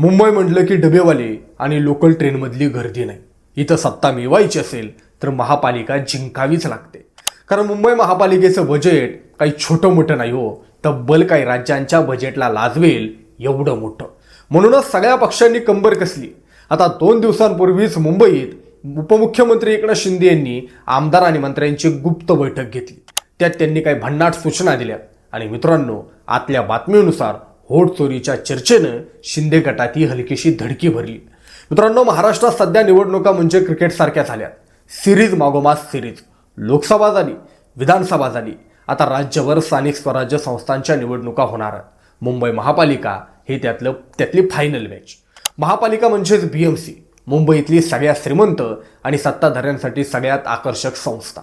मुंबई म्हटलं की डबेवाले आणि लोकल ट्रेनमधली गर्दी नाही. इथं सत्ता मिळवायची असेल तर महापालिका जिंकावीच लागते. कारण मुंबई महापालिकेचं बजेट काही छोटं मोठं नाही हो. तब्बल काही राज्यांच्या बजेटला लाजवेल एवढं मोठं. म्हणूनच सगळ्या पक्षांनी कंबर कसली. आता दोन दिवसांपूर्वीच मुंबईत उपमुख्यमंत्री एकनाथ शिंदे यांनी आमदार आणि मंत्र्यांची गुप्त बैठक घेतली. त्यात त्यांनी काही भन्नाट सूचना दिल्या. आणि मित्रांनो आतल्या बातमीनुसार होटचोरीच्या चर्चेनं शिंदे गटात ही हलकीशी धडकी भरली. मित्रांनो महाराष्ट्रात सध्या निवडणुका म्हणजे क्रिकेटसारख्या झाल्यात झाल्या. सिरीज मागोमाग सिरीज. लोकसभा झाली विधानसभा झाली. आता राज्यभर स्थानिक स्वराज्य संस्थांच्या निवडणुका होणार. आहेत. मुंबई महापालिका हे त्यातलं त्यातली फायनल मॅच महापालिका म्हणजेच बी एम सी मुंबईतली सगळ्यात श्रीमंत आणि सत्ताधाऱ्यांसाठी सगळ्यात आकर्षक संस्था.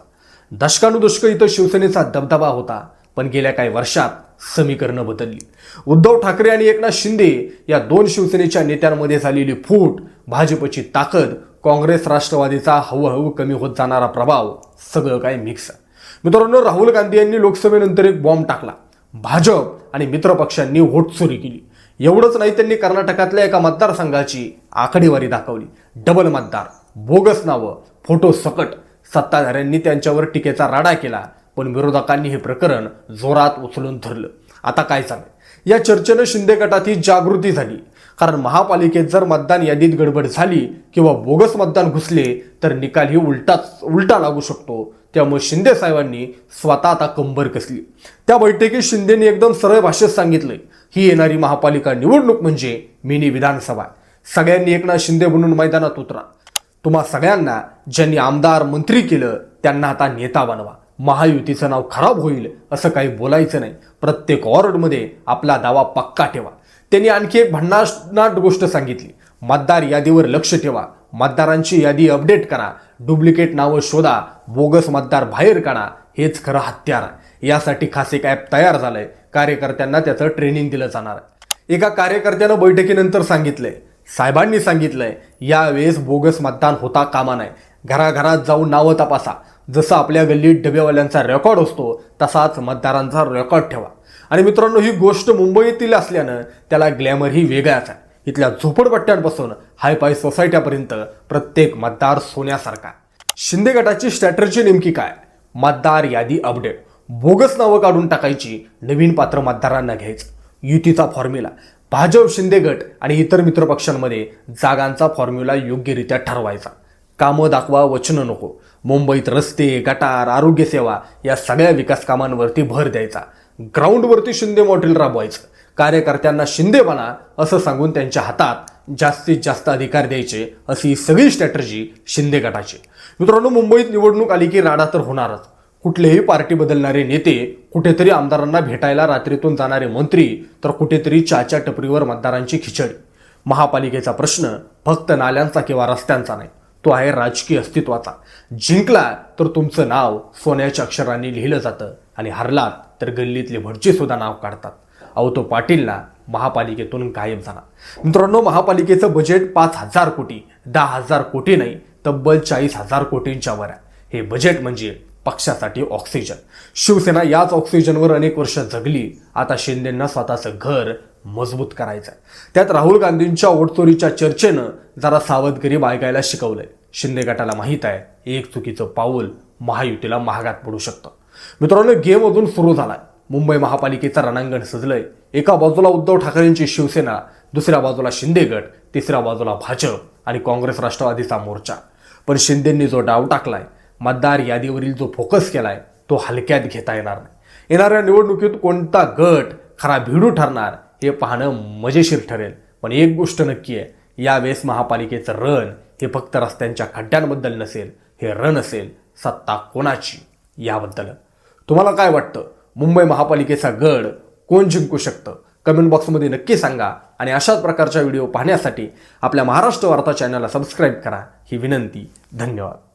दशकानुदशकं इथं शिवसेनेचा दबदबा होता पण गेल्या काही वर्षात समीकरणं बदलली. उद्धव ठाकरे आणि एकनाथ शिंदे या दोन शिवसेनेच्या नेत्यांमध्ये झालेली फूट भाजपची ताकद काँग्रेस राष्ट्रवादीचा हळूहळू कमी होत जाणारा प्रभाव सगळं काय मिक्स आहे. मित्रांनो राहुल गांधी यांनी लोकसभेनंतर एक बॉम्ब टाकला. भाजप आणि मित्रपक्षांनी वोट चोरी केली. एवढंच नाही त्यांनी कर्नाटकातल्या एका मतदारसंघाची आकडेवारी दाखवली. डबल मतदार बोगस नावं फोटो सकट. सत्ताधाऱ्यांनी त्यांच्यावर टीकेचा राडा केला. पण विरोधकांनी हे प्रकरण जोरात उचलून धरलं. आता काय चाललंय या चर्चेनं शिंदे गटात ही जागृती झाली. कारण महापालिकेत जर मतदान यादीत गडबड झाली किंवा बोगस मतदान घुसले तर निकाल ही उलटाच उलटा लागू शकतो. त्यामुळे शिंदे साहेबांनी स्वतः आता कंबर कसली. त्या बैठकीत शिंदेनी एकदम सरळ भाषेत सांगितलंय ही येणारी महापालिका निवडणूक म्हणजे मिनी विधानसभा. सगळ्यांनी एकनाथ शिंदे म्हणून मैदानात उतरा. तुम्हा सगळ्यांना ज्यांनी आमदार मंत्री केलं त्यांना आता नेता बनवा. महायुतीचं नाव खराब होईल असं काही बोलायचं नाही. प्रत्येक वॉर्डमध्ये आपला दावा पक्का ठेवा. त्यांनी आणखी एक भन्नाट गोष्ट सांगितली. मतदार यादीवर लक्ष ठेवा. मतदारांची यादी अपडेट करा. डुप्लिकेट नावं शोधा. बोगस मतदार बाहेर काढा. हेच खरं हत्यार यासाठी खास एक ॲप तयार झालंय. कार्यकर्त्यांना त्याचं ट्रेनिंग दिलं जाणार आहे. एका कार्यकर्त्यानं बैठकीनंतर सांगितलंय. साहेबांनी सांगितलंय यावेळेस बोगस मतदान होता कामा नाही घराघरात जाऊन नावं तपासा. जसं आपल्या गल्लीत डबेवाल्यांचा रेकॉर्ड असतो तसाच मतदारांचा रेकॉर्ड ठेवा. आणि मित्रांनो ही गोष्ट मुंबईतील असल्यानं त्याला ग्लॅमर ही वेगळाच आहे. इथल्या झोपडपट्ट्यांपासून हायफाय सोसायट्यापर्यंत प्रत्येक मतदार सोन्यासारखा शिंदे गटाची स्ट्रॅटर्जी नेमकी काय? मतदार यादी अपडेट बोगस नावं काढून टाकायची नवीन पात्र मतदारांना घ्यायचं. युतीचा फॉर्म्युला भाजप शिंदे गट आणि इतर मित्रपक्षांमध्ये जागांचा फॉर्म्युला योग्यरित्या ठरवायचा. कामं दाखवा वचनं नको. मुंबईत रस्ते गटार आरोग्यसेवा या सगळ्या विकास कामांवरती भर द्यायचा. ग्राउंडवरती शिंदे मॉडेल राबवायचं. कार्यकर्त्यांना शिंदे बना असं सांगून त्यांच्या हातात जास्तीत जास्त अधिकार द्यायचे अशी सगळी स्ट्रॅटर्जी शिंदे गटाची. मित्रांनो मुंबईत निवडणूक आली की राडा तर होणारच. कुठलेही पार्टी बदलणारे नेते कुठेतरी आमदारांना भेटायला रात्रीतून जाणारे मंत्री तर कुठेतरी चाच्या टपरीवर मतदारांची खिचडी. महापालिकेचा प्रश्न फक्त नाल्यांचा किंवा रस्त्यांचा नाही. तो आहे राजकीय अस्तित्वाचा. जिंकला तर तुमचं नाव सोन्याच्या अक्षरांनी लिहिलं जातं आणि हरलात तर गल्लीतले भटजी सुद्धा नाव काढतात. अहो तो पाटीलला महापालिकेतून गायब झाला. मित्रांनो महापालिकेचं बजेट पाच हजार कोटी दहा हजार कोटी नाही तब्बल चाळीस हजार कोटींच्या वर आहे हे बजेट म्हणजे पक्षासाठी ऑक्सिजन शिवसेना याच ऑक्सिजनवर अनेक वर्ष जगली. आता शिंदेंना स्वतःचं घर मजबूत करायचं आहे त्यात राहुल गांधींच्या ओटचोरीच्या चर्चेनं जरा सावधगिरी बाळगायला शिकवलंय. शिंदे गटाला माहीत आहे एक चुकीचं पाऊल महायुतीला महागात पडू शकतं. मित्रांनो गेम अजून सुरू झालाय. मुंबई महापालिकेचं रणांगण सजलंय. एका बाजूला उद्धव ठाकरेंची शिवसेना दुसऱ्या बाजूला शिंदे गट तिसऱ्या बाजूला भाजप आणि काँग्रेस राष्ट्रवादीचा मोर्चा. पण शिंदेंनी जो डाव टाकलाय मतदार यादीवरील जो फोकस केलाय तो हलक्यात घेता येणार नाही. येणाऱ्या निवडणुकीत कोणता गट खरा भिडू ठरणार हे पाहणं मजेशीर ठरेल. पण एक गोष्ट नक्की आहे यावेळेस महापालिकेचं रण हे फक्त रस्त्यांच्या खड्ड्यांबद्दल नसेल हे रण असेल सत्ता कोणाची याबद्दल. तुम्हाला काय वाटतं? मुंबई महापालिकेचा गड कोण जिंकू शकतं? कमेंट बॉक्समध्ये नक्की सांगा आणि अशाच प्रकारच्या व्हिडिओ पाहण्यासाठी आपल्या महाराष्ट्र वार्ता चॅनलला सबस्क्राईब करा. ही विनंती धन्यवाद.